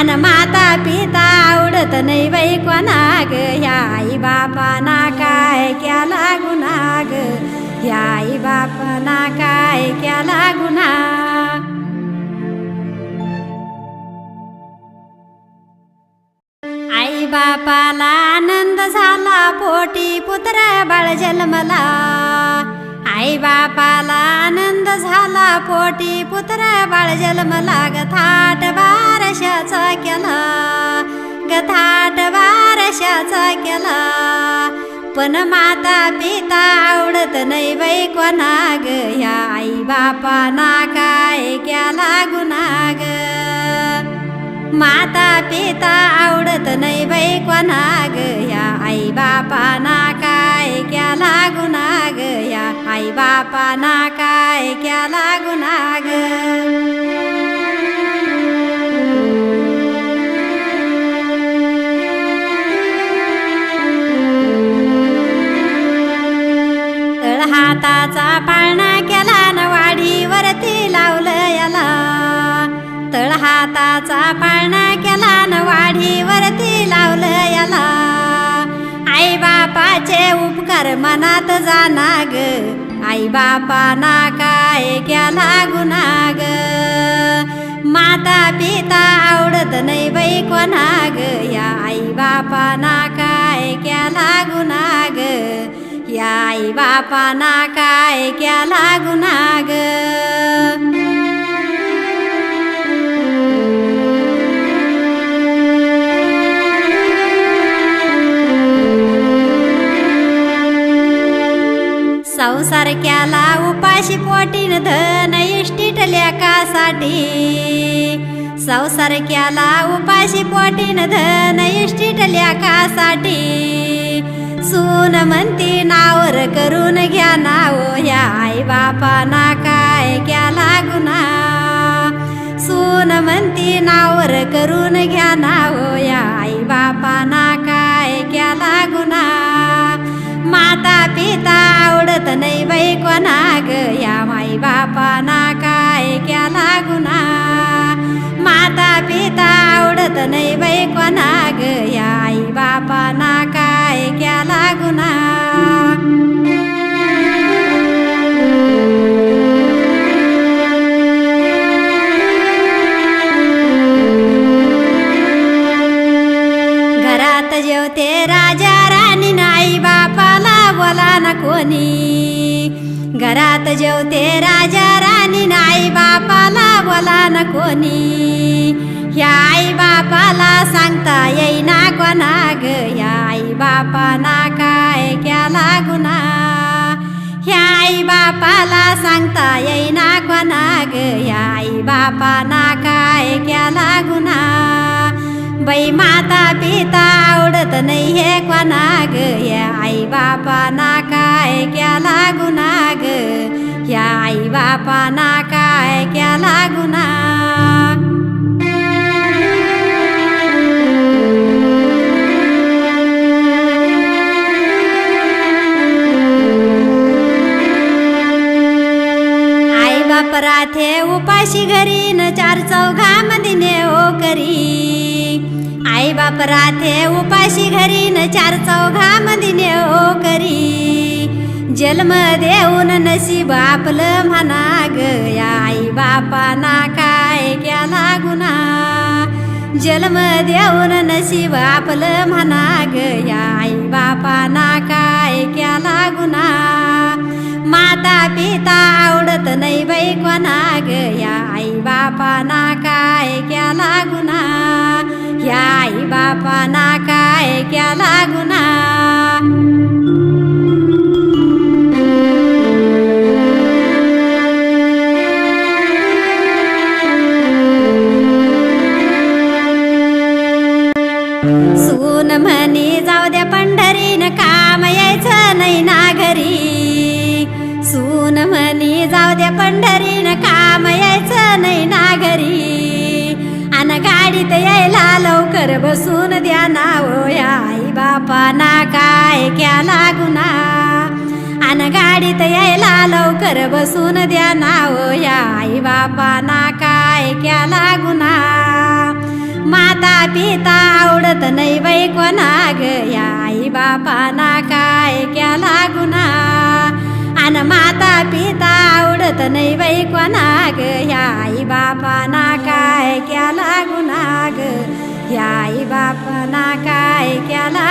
मान माता पिता आवडत नाही बाई कोणाग. ग ह्या आई बापाना काय केला गुन्हा ग ह्या आई बापाना काय केला गुन्हा आई बापाला आनंद झाला पोटी पुत्र बाळ जन्मला. आई बापाला आनंद झाला. पोटी पुत्र बाळ जन्मला ग थाट बारशाचा केला. ग थाट बारशाचा केला. पण माता पिता आवडत नाही बाई कोणा ग ह्या आई बापाना काय केला गुन्हा ग माता पिता आवडत नाही बाई कोणा ग या आई बापाना काय बापाना काय केला गुन्हा हाताचा पाळणा केला न वाढीवरती लावलं याला. तळ हाताचा पाळणा केला न वाढीवरती लावलं याला. आई बापाचे उपकार मनात जाना ग आई बापाना काय केला गुन्हा ग माता पिता आवडत नाही बाई कोणाग. ग या आई बापाना काय केला गुन्हा ग या आई बापाना काय केला गुन्हा संसारक्याला उपाशी पोटीन धन इष्टीट लेकासाठी संसारक्याला उपाशी पोटीन धन इष्टीट कासाठी. सून म्हणती नावर करून घ्या नाव या आई बापाना काय केला गुन्हा सून म्हणती नावर करून घ्या नाव या आई बापाना काय केला गुन्हा माता पिता नाही बाई कोणा ग आई बापाना काय केला गुन्हा घरात जेवते राजा राणी नाही बापाला बोला न कोणी घरात जेवते राजा राणी नाही बापाला बोला न कोणी. ह्या आई बापाला सांगता येईना कोणा ग ह्या आई बापाना काय केला गुन्हा. ह्या आई बापाला सांगता येईना कोणा ग ह्या आई बापाना काय केला गुन्हा. बाई माता पिता आवडत नाही हे कोणा ग या आई बापाना काय केला गुन्हा ग या आई बापाना राथे उपाशी घरी न चार चौघामध्ये ने हो करी. आई बाप राथे उपाशी घरी न चार चौघामध्ये ने हो करी. जन्म देऊन नशीब आपलं म्हणा गया आई बापाना काय केला गुन्हा? जन्म देऊन नशीब आपलं म्हणा गया आई बापाना काय केला गुन्हा? माता पिता नाही बाई कोणा ग या आई बापाना काय केला गुन्हा या आई बापाना काय केला गुन्हा गाडीत यायला लवकर बसून द्या नाव हो या आई बापाना काय केला गुन्हा? अन गाडीत यायला लवकर बसून द्या नाव या आई बापाना काय केला गुन्हा? माता पिता आवडत नाही बाई कोणा ग या आई बापाना काय केला गुन्हा? अन माता पिता आवडत नाही बाई कोणा ग आई बापाना काय केला गुन्हा ग या आई बापाना काय केला